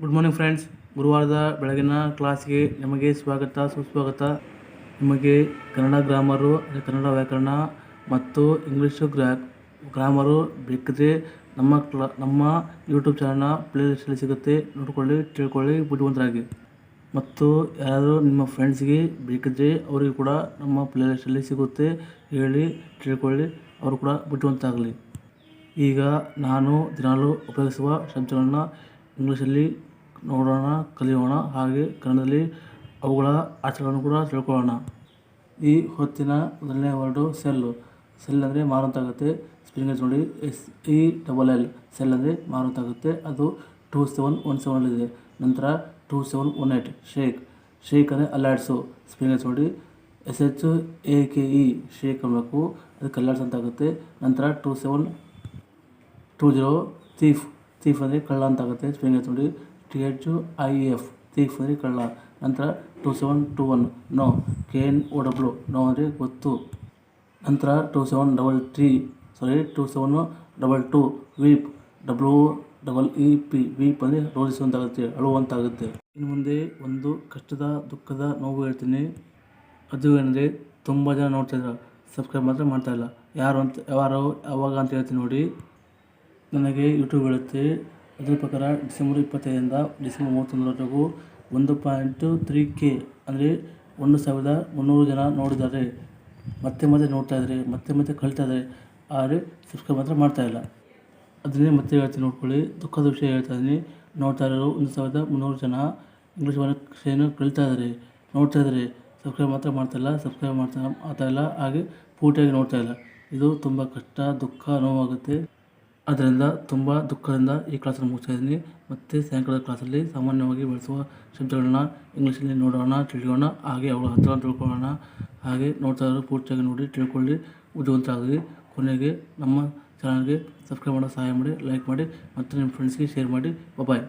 Good morning friends ಗುರುವಾರದ ಬೆಳಗಿನ ಕ್ಲಾಸ್ಗೆ ನಿಮಗೆ ಸ್ವಾಗತ, ಸುಸ್ವಾಗತ. ನಿಮಗೆ ಕನ್ನಡ ಗ್ರಾಮರು ಕನ್ನಡ ವ್ಯಾಕರಣ ಮತ್ತು ಇಂಗ್ಲೀಷು ಗ್ರಾ ಗ್ರಾಮರು ಬೇಕಿದ್ರೆ ನಮ್ಮ ಕ್ಲಾ ನಮ್ಮ ಯೂಟ್ಯೂಬ್ ಚಾನಲ್ನ ಪ್ಲೇ ಲಿಸ್ಟಲ್ಲಿ ಸಿಗುತ್ತೆ. ನೋಡ್ಕೊಳ್ಳಿ, ತಿಳ್ಕೊಳ್ಳಿ, ಬುದ್ಧಿವಂತರಾಗಿ. ಮತ್ತು ಯಾರಾದರೂ ನಿಮ್ಮ ಫ್ರೆಂಡ್ಸ್ಗೆ ಬೇಕಿದ್ರೆ ಅವರಿಗೆ ಕೂಡ ನಮ್ಮ ಪ್ಲೇ ಲಿಸ್ಟಲ್ಲಿ ಸಿಗುತ್ತೆ. ಹೇಳಿ, ತಿಳ್ಕೊಳ್ಳಿ, ಅವರು ಕೂಡ ಬುದ್ಧಿವಂತ ಈಗ ನಾನು ದಿನಾಲೂ ಉಪಯೋಗಿಸುವ ಶಬ್ದಗಳನ್ನ ಇಂಗ್ಲೀಷಲ್ಲಿ ನೋಡೋಣ, ಕಲಿಯೋಣ ಹಾಗೆ ಕನ್ನಡದಲ್ಲಿ ಅವುಗಳ ಅರ್ಥಗಳನ್ನು ಕೂಡ ತಿಳ್ಕೊಳ್ಳೋಣ. ಈ ಹೊತ್ತಿನ ಮೊದಲನೇ ವರ್ಡು ಸೆಲ್ಲು. ಸೆಲ್ ಅಂದರೆ ಮಾರುತ್ತಾಗುತ್ತೆ ಸ್ಪೆಲ್ಲಿಂಗ್ ನೋಡಿ S E double L sell ಅಂದರೆ ಮಾರುತ್ತಾಗುತ್ತೆ ಅದು ಟೂ ಸೆವೆನ್ ಒನ್ ಸೆವೆನಲ್ಲಿದೆ. ನಂತರ two seven one eight shake. Shake ಅಂದರೆ ಅಲ್ಲಾಡ್ಸು. ಸ್ಪೆಲ್ಲಿಂಗ್ ನೋಡಿ S H A K E shake ಅನ್ನಬೇಕು. ಅದಕ್ಕೆ ಅಲ್ಲಾಡ್ಸ್ ಅಂತ ಆಗುತ್ತೆ. ನಂತರ two seven two zero thief. Thief ಅಂದರೆ ಕಳ್ಳ ಅಂತ ಆಗುತ್ತೆ. ಸ್ಪೆಲ್ಲಿಂಗ್ ನೋಡಿ T H I F thief ಅಂದರೆ ಕಳ್ಳ. ನಂತರ two seven two one, no, K N O W, know ಅಂದರೆ ಗೊತ್ತು. ನಂತರ two seven double three, sorry, two seven double two, weep, W double E P, weep ಅಂದರೆ ರೋಧಿಸುವಂತಾಗುತ್ತೆ, ಅಳುವಂತಾಗುತ್ತೆ. ಇನ್ನು ಮುಂದೆ ಒಂದು ಕಷ್ಟದ, ದುಃಖದ ನೋವು ಹೇಳ್ತೀನಿ. ಅದು ಏನಂದರೆ ತುಂಬ ಜನ ನೋಡ್ತಾ ಇದ್ದಾರೆ ಸಬ್ಸ್ಕ್ರೈಬ್ ಮಾತ್ರ ಮಾಡ್ತಾ ಇಲ್ಲ. ಯಾರು ಅಂತ, ಯಾರು ಯಾವಾಗ ಅಂತ ಹೇಳ್ತೀನಿ ನೋಡಿ. ನನಗೆ ಯೂಟ್ಯೂಬ್ ಹೇಳುತ್ತೆ. ಅದರ ಪ್ರಕಾರ ಡಿಸೆಂಬರ್ ಇಪ್ಪತ್ತೈದರಿಂದ ಡಿಸೆಂಬರ್ ಮೂವತ್ತೊಂದರವರೆಗೂ ಒಂದು ಪಾಯಿಂಟು ತ್ರೀ ಕೆ ಅಂದರೆ ಒಂದು ಸಾವಿರದ ಮುನ್ನೂರು ಜನ ನೋಡಿದ್ದಾರೆ. ಮತ್ತೆ ಮತ್ತೆ ನೋಡ್ತಾ ಇದ್ದಾರೆ, ಮತ್ತೆ ಮತ್ತೆ ಕಲಿತಾ ಇದ್ದಾರೆ. ಆದರೆ ಸಬ್ಸ್ಕ್ರೈಬ್ ಮಾತ್ರ ಮಾಡ್ತಾ ಇಲ್ಲ. ಅದನ್ನೇ ಮತ್ತೆ ಹೇಳ್ತೀನಿ ನೋಡ್ಕೊಳ್ಳಿ. ದುಃಖದ ವಿಷಯ ಹೇಳ್ತಾ ಇದ್ದೀನಿ. ನೋಡ್ತಾ ಇರೋರು ಒಂದು ಸಾವಿರದ ಮುನ್ನೂರು ಜನ ಇಂಗ್ಲೀಷ್ ಭಾಷೆಯನ್ನು ಕಲಿತಾ ಇದ್ದಾರೆ. ನೋಡ್ತಾ ಇದ್ದಾರೆ. ಸಬ್ಸ್ಕ್ರೈಬ್ ಮಾತ್ರ ಮಾಡ್ತಾ ಇಲ್ಲ ಸಬ್ಸ್ಕ್ರೈಬ್ ಮಾಡ್ತಾ ಮಾಡ್ತಾ ಇಲ್ಲ. ಹಾಗೆ ಪೂರ್ತಿಯಾಗಿ ನೋಡ್ತಾ ಇಲ್ಲ. ಇದು ತುಂಬ ಕಷ್ಟ, ದುಃಖ ನೋವಾಗುತ್ತೆ ಅದರಿಂದ ತುಂಬ ದುಃಖದಿಂದ ಈ ಕ್ಲಾಸನ್ನು ಮುಗಿಸ್ತಾ ಇದ್ದೀನಿ. ಮತ್ತು ಸಾಯಂಕಾಲದ ಕ್ಲಾಸಲ್ಲಿ ಸಾಮಾನ್ಯವಾಗಿ ಬಳಸುವ ಶಬ್ದಗಳನ್ನ ಇಂಗ್ಲೀಷಲ್ಲಿ ನೋಡೋಣ, ತಿಳಿಯೋಣ. ಹಾಗೆ ಅವಳ ಹತ್ರ ತಿಳ್ಕೊಳ್ಳೋಣ. ಹಾಗೆ ನೋಡ್ತಾ ಇರೋರು ಪೂರ್ತಿಯಾಗಿ ನೋಡಿ, ತಿಳ್ಕೊಳ್ಳಿ. ಬುದ್ಧಿವಂತರಾಗಿ ಕೊನೆಗೆ ನಮ್ಮ ಚಾನಲ್ಗೆ ಸಬ್ಸ್ಕ್ರೈಬ್ ಮಾಡೋ ಸಹಾಯ ಮಾಡಿ ಲೈಕ್ ಮಾಡಿ, ಮತ್ತು ನಿಮ್ಮ ಫ್ರೆಂಡ್ಸ್ಗೆ ಶೇರ್ ಮಾಡಿ. ಬಾಯ್